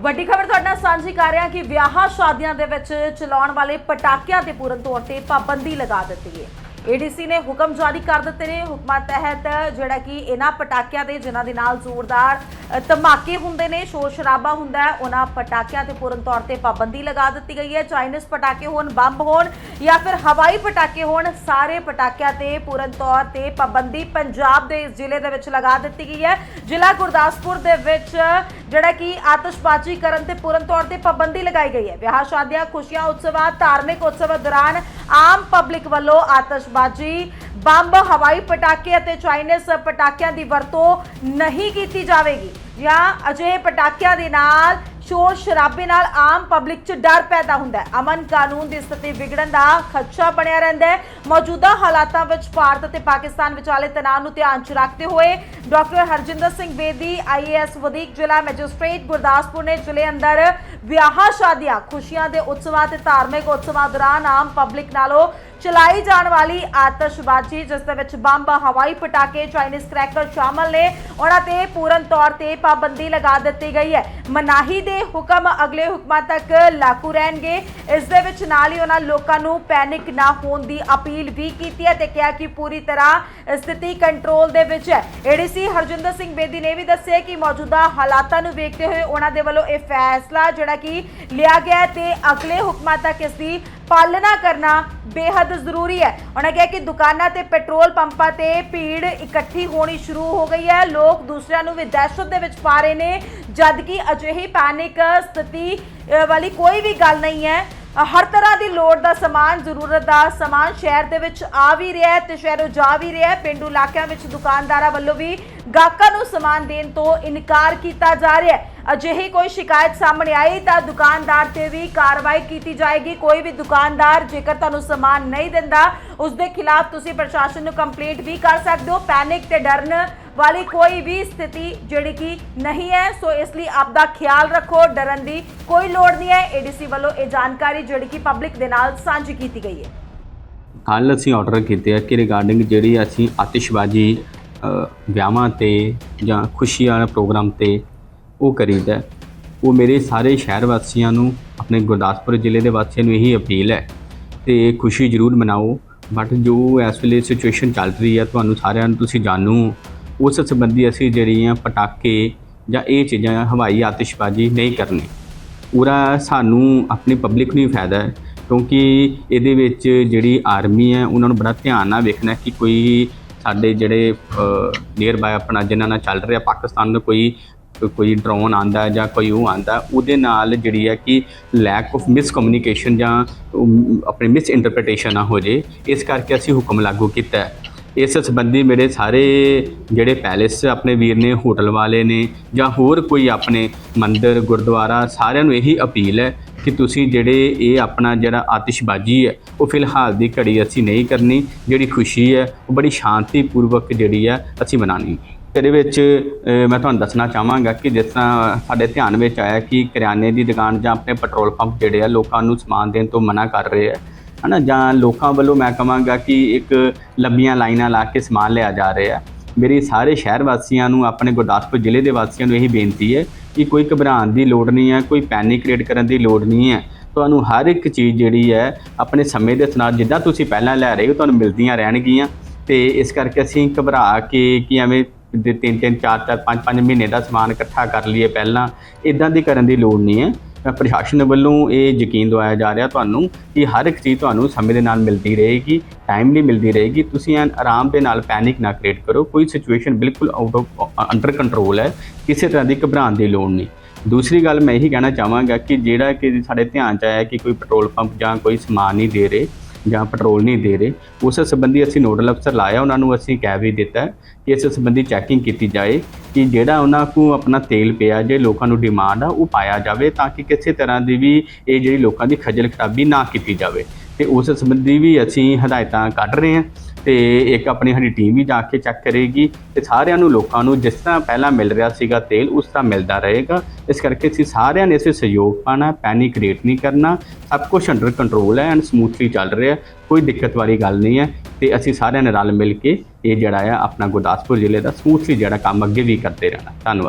ਵੱਡੀ ਖਬਰ ਤੁਹਾਡੇ ਨਾਲ ਸਾਂਝੀ ਕਰ ਰਿਹਾ ਕਿ ਵਿਆਹਾਂ ਸ਼ਾਦੀਆਂ ਦੇ ਵਿੱਚ ਚਲਾਉਣ ਵਾਲੇ ਪਟਾਕਿਆਂ ਤੇ ਪੂਰਨ ਤੌਰ ਤੇ ਪਾਬੰਦੀ ਲਗਾ ਦਿੱਤੀ ਹੈ। ਏਡੀਸੀ ਨੇ ਹੁਕਮ ਜਾਰੀ ਕਰ ਦਿੱਤੇ ਨੇ। ਹੁਕਮਾਂ ਤਹਿਤ ਜਿਹੜਾ ਕਿ ਇਹਨਾਂ ਪਟਾਕਿਆਂ ਦੇ, ਜਿਨ੍ਹਾਂ ਦੇ ਨਾਲ ਜ਼ੋਰਦਾਰ ਧਮਾਕੇ ਹੁੰਦੇ ਨੇ, ਸ਼ੋਰ ਸ਼ਰਾਬਾ ਹੁੰਦਾ ਹੈ, ਉਹਨਾਂ ਪਟਾਕਿਆਂ ਤੇ ਪੂਰਨ ਤੌਰ ਤੇ ਪਾਬੰਦੀ ਲਗਾ ਦਿੱਤੀ ਗਈ ਹੈ। ਚਾਈਨੀਜ਼ ਪਟਾਕੇ ਹੋਣ, ਬੰਬ ਹੋਣ ਜਾਂ ਫਿਰ ਹਵਾਈ ਪਟਾਕੇ ਹੋਣ, ਸਾਰੇ ਪਟਾਕਿਆਂ ਤੇ ਪੂਰਨ ਤੌਰ ਤੇ ਪਾਬੰਦੀ ਪੰਜਾਬ ਦੇ ਇਸ ਜ਼ਿਲ੍ਹੇ ਦੇ ਵਿੱਚ ਲਗਾ ਦਿੱਤੀ ਗਈ ਹੈ। ਜ਼ਿਲ੍ਹਾ ਗੁਰਦਾਸਪੁਰ ਦੇ ਵਿੱਚ ਜਿਹੜਾ ਕਿ ਆਤਿਸ਼ਬਾਜ਼ੀ ਕਰਨ ਤੇ ਪੂਰਨ ਤੌਰ ਤੇ ਪਾਬੰਦੀ ਲਗਾਈ ਗਈ ਹੈ। ਵਿਆਹ ਸ਼ਾਦੀਆਂ, ਖੁਸ਼ੀਆਂ, ਉਤਸਵਾਂ, ਧਾਰਮਿਕ ਉਤਸਵਾਂ ਦੌਰਾਨ ਆਮ ਪਬਲਿਕ ਵੱਲੋਂ ਆਤਿਸ਼ਬਾਜ਼ੀ ਬੰਬ, ਹਵਾਈ ਪਟਾਕੇ ਅਤੇ ਚਾਈਨੀਜ਼ ਪਟਾਕਿਆਂ ਦੀ ਵਰਤੋਂ ਨਹੀਂ ਕੀਤੀ ਜਾਵੇਗੀ ਜਾਂ ਅਜਿਹੇ ਪਟਾਕਿਆਂ ਦੇ ਨਾਲ ਸ਼ੋਰ ਸ਼ਰਾਬੇ ਨਾਲ ਆਮ ਪਬਲਿਕ 'ਚ ਡਰ ਪੈਦਾ ਹੁੰਦਾ ਹੈ। ਅਮਨ ਕਾਨੂੰਨ ਦੀ ਸਥਿਤੀ ਵਿਗੜਨ ਦਾ ਖਦਸ਼ਾ ਬਣਿਆ ਰਹਿੰਦਾ ਹੈ। ਮੌਜੂਦਾ ਹਾਲਾਤਾਂ ਵਿੱਚ ਭਾਰਤ ਅਤੇ ਪਾਕਿਸਤਾਨ ਵਿਚਾਲੇ ਤਣਾਅ ਨੂੰ ਧਿਆਨ 'ਚ ਰੱਖਦੇ ਹੋਏ ਡਾਕਟਰ ਹਰਜਿੰਦਰ ਸਿੰਘ ਬੇਦੀ ਆਈਏਐਸ ਵਧੀਕ ਜ਼ਿਲ੍ਹਾ ਮੈਜਿਸਟ੍ਰੇਟ ਗੁਰਦਾਸਪੁਰ ਨੇ ਜ਼ਿਲ੍ਹੇ ਅੰਦਰ ਵਿਆਹਾਂ ਸ਼ਾਦੀਆਂ, ਖੁਸ਼ੀਆਂ ਦੇ ਉਤਸਵਾਂ ਤੇ ਧਾਰਮਿਕ ਉਤਸਵਾਂ ਦੌਰਾਨ ਆਮ ਪਬਲਿਕ ਨਾਲੋਂ ਚਲਾਈ ਜਾਣ ਵਾਲੀ ਆਤਿਸ਼ਬਾਜ਼ੀ, ਜਿਸ ਦੇ ਵਿੱਚ ਬੰਬ, ਹਵਾਈ ਪਟਾਕੇ ਚਾਈਨੀਜ਼ ਕ੍ਰੈਕਰ ਸ਼ਾਮਲ ਨੇ। ਉਹਨਾਂ ਤੇ ਪੂਰਨ ਤੌਰ ਤੇ ਪਾਬੰਦੀ ਲਗਾ ਦਿੱਤੀ ਗਈ ਹੈ। ਮਨਾਹੀ ਦੇ ਹੁਕਮ ਅਗਲੇ ਹੁਕਮਾਂ ਤੱਕ ਲਾਗੂ ਰਹਿਣਗੇ। ਇਸ ਦੇ ਵਿੱਚ ਨਾਲ ਹੀ ਉਹਨਾਂ ਲੋਕਾਂ ਨੂੰ ਪੈਨਿਕ ਨਾ ਹੋਣ ਦੀ ਅਪੀਲ ਵੀ ਕੀਤੀ ਹੈ ਤੇ ਕਿਹਾ ਕਿ ਪੂਰੀ ਤਰ੍ਹਾਂ ਸਥਿਤੀ ਕੰਟਰੋਲ ਦੇ ਵਿੱਚ ਹੈ। ਏਡੀਸੀ ਹਰਜਿੰਦਰ ਸਿੰਘ ਬੇਦੀ ਨੇ ਵੀ ਦੱਸਿਆ ਕਿ ਮੌਜੂਦਾ ਹਾਲਾਤਾਂ ਨੂੰ ਵੇਖਦੇ ਹੋਏ ਉਹਨਾਂ ਦੇ ਵੱਲੋਂ ਇਹ ਫੈਸਲਾ ਜਿਹੜਾ ਕਿ ਲਿਆ ਗਿਆ ਹੈ ਤੇ ਅਗਲੇ ਹੁਕਮਾਂ ਤੱਕ ਇਸ ਦੀ ਪਾਲਣਾ ਕਰਨਾ ਬੇहद ਜ਼ਰੂਰੀ ਹੈ। ਉਹਨਾਂ ਕਿਹਾ ਕਿ ਦੁਕਾਨਾਂ ਤੇ ਪੈਟਰੋਲ ਪੰਪਾਂ ਤੇ ਭੀੜ ਇਕੱਠੀ ਹੋਣੀ ਸ਼ੁਰੂ ਹੋ ਗਈ ਹੈ। ਲੋਕ ਦੂਸਰਿਆਂ ਨੂੰ ਵੀ ਦਹਿਸ਼ਤ ਦੇ ਵਿੱਚ ਪਾ ਰਹੇ ਨੇ ਜਦ ਕਿ ਅਜਿਹੀ ਪੈਨਿਕ ਸਥਿਤੀ ਵਾਲੀ ਕੋਈ ਵੀ ਗੱਲ ਨਹੀਂ ਹੈ। ਹਰ ਤਰ੍ਹਾਂ ਦੀ ਲੋੜ ਦਾ ਸਮਾਨ, ਜ਼ਰੂਰਤ ਦਾ ਸਮਾਨ ਸ਼ਹਿਰ ਦੇ ਵਿੱਚ ਆ ਵੀ ਰਿਹਾ ਹੈ ਤੇ ਸ਼ਹਿਰੋਂ ਜਾ ਵੀ ਰਿਹਾ ਹੈ। ਪਿੰਡੂ ਇਲਾਕਿਆਂ ਵਿੱਚ ਦੁਕਾਨਦਾਰਾਂ ਵੱਲੋਂ ਵੀ ਗਾਹਕਾਂ ਨੂੰ ਸਮਾਨ ਦੇਣ ਤੋਂ ਇਨਕਾਰ ਕੀਤਾ ਜਾ ਰਿਹਾ ਹੈ। ਅਜਿਹੀ ਕੋਈ ਸ਼ਿਕਾਇਤ ਸਾਹਮਣੇ ਆਈ ਤਾਂ ਦੁਕਾਨਦਾਰ ਤੇ ਵੀ ਕਾਰਵਾਈ ਕੀਤੀ ਜਾਏਗੀ। ਕੋਈ ਵੀ ਦੁਕਾਨਦਾਰ ਜੇਕਰ ਤੁਹਾਨੂੰ ਸਮਾਨ ਨਹੀਂ ਦਿੰਦਾ ਉਸ ਦੇ ਖਿਲਾਫ ਤੁਸੀਂ ਪ੍ਰਸ਼ਾਸਨ ਨੂੰ ਕੰਪਲੇਂਟ ਵੀ ਕਰ ਸਕਦੇ ਹੋ। ਪੈਨਿਕ ਤੇ ਡਰਨ ਵਾਲੀ ਕੋਈ ਵੀ ਸਥਿਤੀ ਜਿਹੜੀ ਕਿ ਨਹੀਂ ਹੈ, ਸੋ ਇਸ ਲਈ ਆਪ ਦਾ ਖਿਆਲ ਰੱਖੋ, ਡਰਨ ਦੀ ਕੋਈ ਲੋੜ ਨਹੀਂ ਹੈ। ਏਡੀਸੀ ਵੱਲੋਂ ਇਹ ਜਾਣਕਾਰੀ ਜਿਹੜੀ ਕਿ ਪਬਲਿਕ ਦੇ ਨਾਲ ਸਾਂਝੀ ਕੀਤੀ ਗਈ ਹੈ। ਕੱਲ੍ਹ ਅਸੀਂ ਆਰਡਰ ਕੀਤੇ ਆ ਕਿ ਰਿਗਾਰਡਿੰਗ ਜਿਹੜੀ ਅਸੀਂ ਆਤਿਸ਼ਬਾਜ਼ੀ ਵਿਆਹਾਂ ਤੇ ਜਾਂ ਖੁਸ਼ੀ ਵਾਲੇ ਪ੍ਰੋਗਰਾਮ ਤੇ ਉਹ ਕਰੀਦਾ ਉਹ ਮੇਰੇ ਸਾਰੇ ਸ਼ਹਿਰ ਵਾਸੀਆਂ ਨੂੰ, ਆਪਣੇ ਗੁਰਦਾਸਪੁਰ ਜ਼ਿਲ੍ਹੇ ਦੇ ਵਾਸੀਆਂ ਨੂੰ ਇਹੀ ਅਪੀਲ ਹੈ ਤੇ ਖੁਸ਼ੀ ਜ਼ਰੂਰ ਮਨਾਓ। ਬਟ ਜੋ ਇਸ ਵੇਲੇ ਸਿਚੁਏਸ਼ਨ ਚੱਲ ਰਹੀ ਹੈ, ਤੁਹਾਨੂੰ ਸਾਰਿਆਂ ਨੂੰ ਤੁਸੀਂ ਜਾਣੂ ਉਸ ਸੰਬੰਧੀ ਅਸੀਂ ਜਿਹੜੀਆਂ ਪਟਾਕੇ ਜਾਂ ਇਹ ਚੀਜ਼ਾਂ, ਹਵਾਈ ਆਤਿਸ਼ਬਾਜ਼ੀ ਨਹੀਂ ਕਰਨੀ। ਪੂਰਾ ਸਾਨੂੰ ਆਪਣੀ ਪਬਲਿਕ ਨੂੰ ਹੀ ਫਾਇਦਾ ਹੈ, ਕਿਉਂਕਿ ਇਹਦੇ ਵਿੱਚ ਜਿਹੜੀ ਆਰਮੀ ਹੈ, ਉਹਨਾਂ ਨੂੰ ਬੜਾ ਧਿਆਨ ਨਾਲ ਵੇਖਣਾ ਕਿ ਕੋਈ ਸਾਡੇ ਜਿਹੜੇ ਨੀਅਰ ਬਾय ਆਪਣਾ ਜਿਨ੍ਹਾਂ ਨਾਲ ਚੱਲ ਰਿਹਾ ਪਾਕਿਸਤਾਨ ਦਾ ਕੋਈ ਕੋਈ ਡਰੋਨ ਆਂਦਾ ਜਾਂ ਕੋਈ ਉਹ ਆਂਦਾ ਉਹਦੇ ਨਾਲ ਜਿਹੜੀ ਹੈ ਕਿ ਲੈਕ ਆਫ ਮਿਸ ਕਮਿਊਨੀਕੇਸ਼ਨ ਜਾਂ ਆਪਣੇ ਆਪਣੀ ਮਿਸ ਇੰਟਰਪ੍ਰੀਟੇਸ਼ਨ ਨਾ ਹੋ ਜੇ ਇਸ ਕਰਕੇ ਅਸੀਂ ਹੁਕਮ ਲਾਗੂ ਕੀਤਾ ਹੈ। ਇਸ ਸੰਬੰਧੀ ਮੇਰੇ ਸਾਰੇ ਜਿਹੜੇ ਪੈਲੇਸ ਆਪਣੇ ਵੀਰ ਨੇ, ਹੋਟਲ ਵਾਲੇ ਨੇ ਜਾਂ ਹੋਰ ਕੋਈ ਆਪਣੇ ਮੰਦਿਰ, ਗੁਰਦੁਆਰਾ ਸਾਰਿਆਂ ਨੂੰ ਇਹੀ ਅਪੀਲ ਹੈ ਕਿ ਤੁਸੀਂ ਜਿਹੜੇ ਇਹ ਆਪਣਾ ਜਿਹੜਾ ਆਤਿਸ਼ਬਾਜ਼ੀ ਹੈ, ਉਹ ਫਿਲਹਾਲ ਦੀ ਘੜੀ ਅਸੀਂ ਨਹੀਂ ਕਰਨੀ। ਜਿਹੜੀ ਖੁਸ਼ੀ ਹੈ, ਉਹ ਬੜੀ ਸ਼ਾਂਤੀਪੂਰਵਕ ਜਿਹੜੀ ਹੈ, ਅਸੀਂ ਮਨਾਣੀ ਇਹਦੇ ਵਿੱਚ ਮੈਂ ਤੁਹਾਨੂੰ ਦੱਸਣਾ ਚਾਹਾਂਗਾ ਕਿ ਜਿਸ ਤਰ੍ਹਾਂ ਸਾਡੇ ਧਿਆਨ ਵਿੱਚ ਆਇਆ ਕਿ ਕਰਿਆਨੇ ਦੀ ਦੁਕਾਨ ਜਾਂ ਆਪਣੇ ਪੈਟਰੋਲ ਪੰਪ ਜਿਹੜੇ ਆ, ਲੋਕਾਂ ਨੂੰ ਸਮਾਨ ਦੇਣ ਤੋਂ ਮਨਾ ਕਰ ਰਹੇ ਆ। ਹਨਾ, ਜਾਂ ਲੋਕਾਂ ਵੱਲੋਂ ਮੈਂ ਕਹਾਂਗਾ ਕਿ ਇੱਕ ਲੰਬੀਆਂ ਲਾਈਨਾਂ ਲਾ ਕੇ ਸਮਾਨ ਲਿਆ ਜਾ ਰਿਹਾ ਮੇਰੀ ਸਾਰੇ ਸ਼ਹਿਰ ਵਾਸੀਆਂ ਨੂੰ, ਆਪਣੇ ਗੁਰਦਾਸਪੁਰ ਜ਼ਿਲ੍ਹੇ ਦੇ ਵਾਸੀਆਂ ਨੂੰ ਇਹੀ ਬੇਨਤੀ ਹੈ ਕਿ ਕੋਈ ਘਬਰਾਉਣ ਦੀ ਲੋੜ ਨਹੀਂ ਹੈ, ਕੋਈ ਪੈਨਿਕ ਕ੍ਰੀਏਟ ਕਰਨ ਦੀ ਲੋੜ ਨਹੀਂ ਹੈ। ਤੁਹਾਨੂੰ ਹਰ ਇੱਕ ਚੀਜ਼ ਜਿਹੜੀ ਹੈ, ਆਪਣੇ ਸਮੇਂ ਦੇ ਨਾਲ ਜਿੱਦਾਂ ਤੁਸੀਂ ਪਹਿਲਾਂ ਲੈ ਰਹੇ ਹੋ, ਤੁਹਾਨੂੰ ਮਿਲਦੀਆਂ ਰਹਿਣਗੀਆਂ। ਤੇ ਇਸ ਕਰਕੇ ਅਸੀਂ ਘਬਰਾ ਕੇ ਕਿ ਐਵੇਂ ਦੇ ਤਿੰਨ ਤਿੰਨ, ਚਾਰ ਚਾਰ, ਪੰਜ ਪੰਜ ਮਹੀਨੇ ਦਾ ਸਮਾਨ ਇਕੱਠਾ ਕਰ ਲਈਏ ਪਹਿਲਾਂ ਇਦਾਂ ਦੀ ਕਰਨ ਦੀ ਲੋੜ ਨਹੀਂ ਹੈ। ਪ੍ਰਸ਼ਾਸਨ ਵੱਲੋਂ ਇਹ ਯਕੀਨ ਦਵਾਇਆ ਜਾ ਰਿਹਾ ਤੁਹਾਨੂੰ ਕਿ ਹਰ ਇੱਕ ਚੀਜ਼ ਤੁਹਾਨੂੰ ਸਮੇਂ ਦੇ ਨਾਲ ਮਿਲਦੀ ਰਹੇਗੀ ਟਾਈਮਲੀ ਮਿਲਦੀ ਰਹੇਗੀ। ਤੁਸੀਂ ਐਨ ਆਰਾਮ ਦੇ ਨਾਲ ਪੈਨਿਕ ਨਾ ਕ੍ਰੀਏਟ ਕਰੋ। ਕੋਈ ਸਿਚੁਏਸ਼ਨ ਬਿਲਕੁਲ ਆਊਟ ਆਫ ਅੰਡਰ ਕੰਟਰੋਲ ਹੈ। ਕਿਸੇ ਤਰ੍ਹਾਂ ਦੀ ਘਬਰਾਉਣ ਦੀ ਲੋੜ ਨਹੀਂ। ਦੂਸਰੀ ਗੱਲ ਮੈਂ ਇਹੀ ਕਹਿਣਾ ਚਾਹਾਂਗਾ ਕਿ ਜਿਹੜਾ ਕਿ ਸਾਡੇ ਧਿਆਨ ਚ ਆਇਆ ਕਿ ਕੋਈ ਪੈਟਰੋਲ ਪੰਪ ਜਾਂ ਕੋਈ ਸਮਾਨ ਨਹੀਂ ਦੇ ਰਹੇ ਜਾਂ ਪੈਟਰੋਲ ਨਹੀਂ ਦੇ ਰਹੇ, ਉਸ ਸੰਬੰਧੀ ਅਸੀਂ ਨੋਡਲ ਅਫਸਰ ਲਾਇਆ, ਉਹਨਾਂ ਨੂੰ ਅਸੀਂ ਕਹਿ ਵੀ ਦਿੱਤਾ ਕਿ ਇਸ ਸੰਬੰਧੀ ਚੈਕਿੰਗ ਕੀਤੀ ਜਾਏ ਕਿ ਜਿਹੜਾ ਉਹਨਾਂ ਕੋਲ ਆਪਣਾ ਤੇਲ ਪਿਆ, ਜੇ ਲੋਕਾਂ ਨੂੰ ਡਿਮਾਂਡ ਆ, ਉਹ ਪਾਇਆ ਜਾਵੇ ਤਾਂ ਕਿ ਕਿਸੇ ਤਰ੍ਹਾਂ ਦੀ ਵੀ ਇਹ ਜਿਹੜੀ ਲੋਕਾਂ ਦੀ ਖੱਜਲ ਖਰਾਬੀ ਨਾ ਕੀਤੀ ਜਾਵੇ। ਤੇ ਉਸ ਸੰਬੰਧੀ ਵੀ ਅਸੀਂ ਹਦਾਇਤਾਂ ਕੱਢ ਰਹੇ ਹਾਂ। ਤੇ ਇੱਕ ਆਪਣੀ ਸਾਡੀ ਟੀਮ ਵੀ ਜਾ ਕੇ ਚੈੱਕ ਕਰੇਗੀ ਤੇ ਸਾਰਿਆਂ ਨੂੰ, ਲੋਕਾਂ ਨੂੰ ਜਿਸ ਤਰ੍ਹਾਂ ਪਹਿਲਾਂ ਮਿਲ ਰਿਹਾ ਸੀਗਾ ਤੇਲ, ਉਸ ਤਰ੍ਹਾਂ ਮਿਲਦਾ ਰਹੇਗਾ। ਇਸ ਕਰਕੇ ਅਸੀਂ ਸਾਰਿਆਂ ਨੇ ਇਸੇ ਸਹਿਯੋਗ ਪਾਣਾ ਪੈਨਿਕ ਕ੍ਰੀਏਟ ਨਹੀਂ ਕਰਨਾ। ਸਭ ਕੁਝ ਅੰਡਰ ਕੰਟਰੋਲ ਹੈ ਐਂਡ ਸਮੂਥਲੀ ਚੱਲ ਰਿਹਾ ਕੋਈ ਦਿੱਕਤ ਵਾਲੀ ਗੱਲ ਨਹੀਂ ਹੈ। ਤੇ ਅਸੀਂ ਸਾਰਿਆਂ ਨੇ ਰਲ ਮਿਲ ਕੇ ਇਹ ਜਿਹੜਾ ਆ ਆਪਣਾ ਗੁਰਦਾਸਪੁਰ ਜ਼ਿਲ੍ਹੇ ਦਾ ਸਮੂਥਲੀ ਜਿਹੜਾ ਕੰਮ ਅੱਗੇ ਵੀ ਕਰਦੇ ਰਹਿਣਾ। ਧੰਨਵਾਦ।